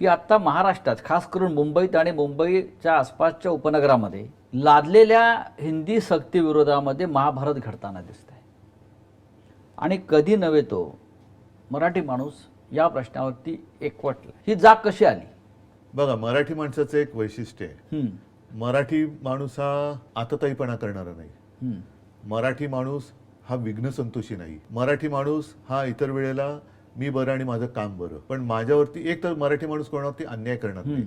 की आत्ता महाराष्ट्रात खास करून मुंबईत आणि मुंबईच्या आसपासच्या उपनगरामध्ये लादलेल्या हिंदी सक्तीविरोधामध्ये महाभारत घडताना दिसत आहे आणि कधी नव्हे तो मराठी माणूस या प्रश्नावरती एकवटला. ही जाग कशी आली? बघा मराठी माणसाचं एक वैशिष्ट्य आहे. मराठी माणूस हा आतताईपणा करणारा नाही. मराठी माणूस हा विघ्न संतोषी नाही. मराठी माणूस हा इतर वेळेला मी बरं आणि माझं काम बरं. पण माझ्यावरती एक तर मराठी माणूस कोणावरती अन्याय करणार नाही.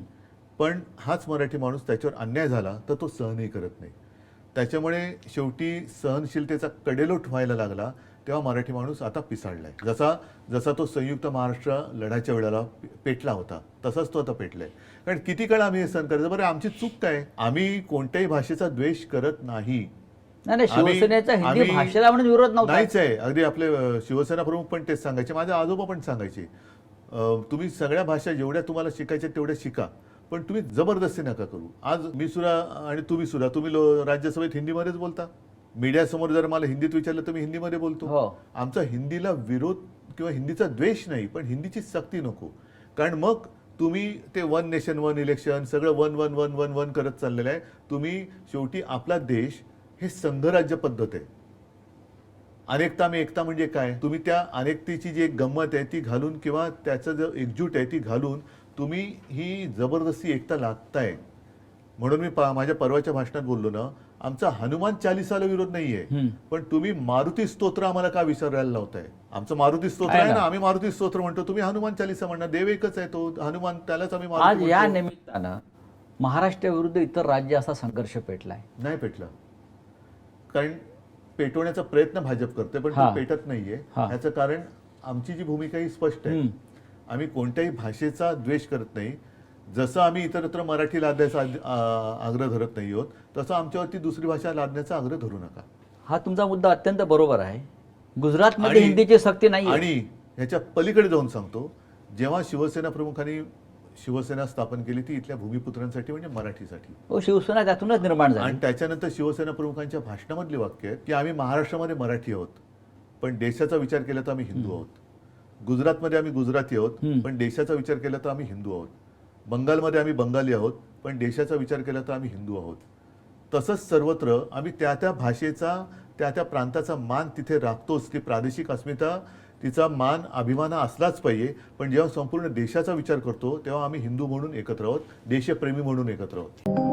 पण हाच मराठी माणूस त्याच्यावर अन्याय झाला तर तो सहनही करत नाही. त्याच्यामुळे शेवटी सहनशीलतेचा कडेलोट व्हायला लागला तेव्हा मराठी माणूस आता पिसाळलाय. जसा जसा तो संयुक्त महाराष्ट्र लढाच्या वेळेला पेटला होता तसाच तो आता पेटलाय. कारण किती काळ आम्ही हे सहन करायचं? बरं आमची चूक काय? आम्ही कोणत्याही भाषेचा द्वेष करत नाही. नाही शिवसेनेचा हिंदी भाषेला म्हणून विरोध नव्हता. नाहीच आहे. अगदी आपले शिवसेना प्रमुख पण तेच सांगायचे माझे आजोबा पण सांगायचे. तुम्ही सगळ्या भाषा जेवढ्या तुम्हाला शिकायच्या तेवढ्या शिका. पण तुम्ही जबरदस्ती नका करू. आज मी सुद्धा आणि तुम्ही सुद्धा तुम्ही राज्यसभेत हिंदीमध्येच बोलता. मीडियासमोर जर मला हिंदीत विचारलं तर मी हिंदीमध्ये बोलतो. हो. आमचा हिंदीला विरोध किंवा हिंदीचा द्वेष नाही पण हिंदीची सक्ती नको. कारण मग तुम्ही ते वन नेशन वन इलेक्शन सगळं one one one one one करत चाललेलं आहे. तुम्ही शेवटी आपला देश हे संघराज्य पद्धत आहे. अनेकता मी एकता म्हणजे काय? तुम्ही त्या अनेकतेची जी एक गंमत आहे ती घालून किंवा त्याचं जो एकजूट आहे ती घालून तुम्ही ही जबरदस्ती एकता लादताय. म्हणून मी माझ्या परवाच्या भाषणात बोललो ना आमचा हनुमान चालिसाला विरोध नाहीये. पण तुम्ही मारुती स्तोत्र आम्हाला का विसरायला लावताय? आमचं मारुती स्तोत्र आहे ना. आम्ही मारुती स्तोत्र म्हणतो. तुम्ही हनुमान चालिसा म्हणणार देव एकच आहे तो हनुमान त्यालाच आम्ही आज या. निमित्तानं महाराष्ट्राविरुद्ध इतर राज्य असा संघर्ष पेटलाय. नाही पेटलं. कारण पेटवण्याचा प्रयत्न भाजप करते पण हा. पेटत नाहीये हा. ह्याचं कारण आमची जी भूमिका ही स्पष्ट आहे. आम्ही कोणत्याही भाषेचा द्वेष करत नाही जसं आम्ही इतरत्र मराठी लादण्याचा आद- आ- आग्रह धरत नाही आहोत तसं आमच्यावरती दुसरी भाषा लादण्याचा आग्रह धरू नका हा तुमचा मुद्दा अत्यंत बरोबर आहे गुजरातमध्ये आणि- हिंदीची सक्ती नाही आणि ह्याच्या पलीकडे जाऊन सांगतो जेव्हा शिवसेना प्रमुखांनी शिवसेना स्थापन केली ती इथल्या भूमिपुत्रांसाठी म्हणजे मराठीसाठी. हो शिवसेना त्यातूनच निर्माण झाली. आणि त्याच्यानंतर शिवसेना प्रमुखांच्या भाषणामधली वाक्य आहेत की आम्ही महाराष्ट्रामध्ये मराठी आहोत पण देशाचा विचार केला तर आम्ही हिंदू आहोत. गुजरातमध्ये आम्ही गुजराती आहोत. पण देशाचा विचार केला तर आम्ही हिंदू आहोत. बंगालमध्ये आम्ही बंगाली आहोत पण देशाचा विचार केला तर आम्ही हिंदू आहोत. तसंच सर्वत्र आम्ही त्या त्या भाषेचा त्या त्या प्रांताचा मान तिथे राखतोच ती प्रादेशिक अस्मिता तिचा मान अभिमान असलाच पाहिजे पण जेव्हा संपूर्ण देशाचा विचार करतो तेव्हा आम्ही हिंदू म्हणून एकत्र आहोत देशप्रेमी म्हणून एकत्र आहोत.